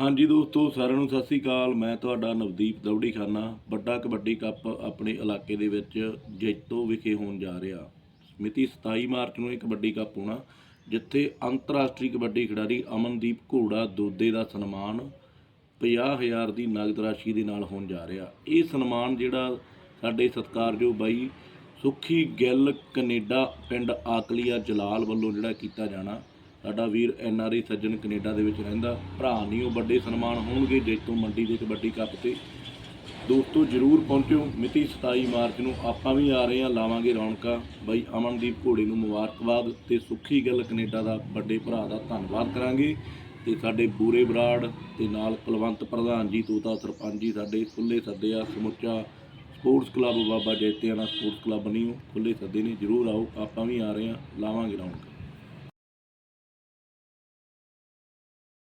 ਹਾਂਜੀ ਦੋਸਤੋ, ਸਾਰਿਆਂ ਨੂੰ ਸਤਿ ਸ੍ਰੀ ਅਕਾਲ। ਮੈਂ ਤੁਹਾਡਾ ਨਵਦੀਪ ਦੌੜੀ ਖਾਨਾ ਵੱਡਾ ਕਬੱਡੀ ਕੱਪ ਆਪਣੇ ਇਲਾਕੇ ਦੇ ਵਿੱਚ ਜੈਤੋ ਵਿਖੇ ਹੋਣ ਜਾ ਰਿਹਾ। ਮਿਤੀ 27 ਮਾਰਚ ਨੂੰ ਇਹ ਕਬੱਡੀ ਕੱਪ ਹੋਣਾ, ਜਿੱਥੇ ਅੰਤਰਰਾਸ਼ਟਰੀ ਕਬੱਡੀ ਖਿਡਾਰੀ ਅਮਨਦੀਪ ਘੋੜਾ ਦੋਦੇ ਦਾ ਸਨਮਾਨ 50000 ਦੀ ਨਗਦ ਰਾਸ਼ੀ ਦੇ ਨਾਲ ਹੋਣ ਜਾ ਰਿਹਾ। ਇਹ ਸਨਮਾਨ ਜਿਹੜਾ ਸਾਡੇ ਸਤਿਕਾਰਯੋਗ ਬਾਈ ਸੁਖੀ ਗਿੱਲ ਕੈਨੇਡਾ ਪਿੰਡ ਆਕਲੀਆ ਜਲਾਲ ਵੱਲੋਂ ਜਿਹੜਾ ਕੀਤਾ ਜਾਣਾ। ਸਾਡਾ ਵੀਰ N R I Sajjan Canada ਦੇ ਵਿੱਚ ਰਹਿੰਦਾ, ਭਰਾ ਨਹੀਂ, ਉਹ ਵੱਡੇ ਸਨਮਾਨ ਹੋਣਗੇ ਜੈਤੋ ਮੰਡੀ ਦੇ ਕਬੱਡੀ ਕੱਪ ਤੇ। ਦੋਸਤੋ, ਜਰੂਰ ਪਹੁੰਚਿਓ, ਮਿਤੀ 27 ਮਾਰਚ ਨੂੰ ਆਪਾਂ ਵੀ ਆ ਰਹੇ ਹਾਂ, ਲਾਵਾਂਗੇ ਰੌਣਕਾਂ। ਬਾਈ ਅਮਨਦੀਪ ਘੋੜੇ ਨੂੰ ਮੁਬਾਰਕਬਾਦ ਤੇ ਸੁੱਖੀ ਗੱਲ ਕੈਨੇਡਾ ਦਾ ਵੱਡੇ ਭਰਾ ਦਾ ਧੰਨਵਾਦ ਕਰਾਂਗੇ। ਤੇ ਸਾਡੇ ਬੂਰੇ ਬਰਾੜ ਤੇ ਨਾਲ ਕੁਲਵੰਤ ਪ੍ਰਧਾਨ ਜੀ, ਤੋਤਾ ਸਰਪੰਚ ਜੀ, ਸਾਡੇ ਖੁੱਲੇ ਸੱਦੇ ਆ, ਸਮੁੱਚਾ sports club Baba Jaitiana sports club ਨਹੀਂ ਖੁੱਲੇ ਸੱਦੇ ਨੇ, ਜਰੂਰ ਆਓ, ਆਪਾਂ ਵੀ ਆ ਰਹੇ ਹਾਂ, ਲਾਵਾਂਗੇ ਰੌਣਕਾਂ।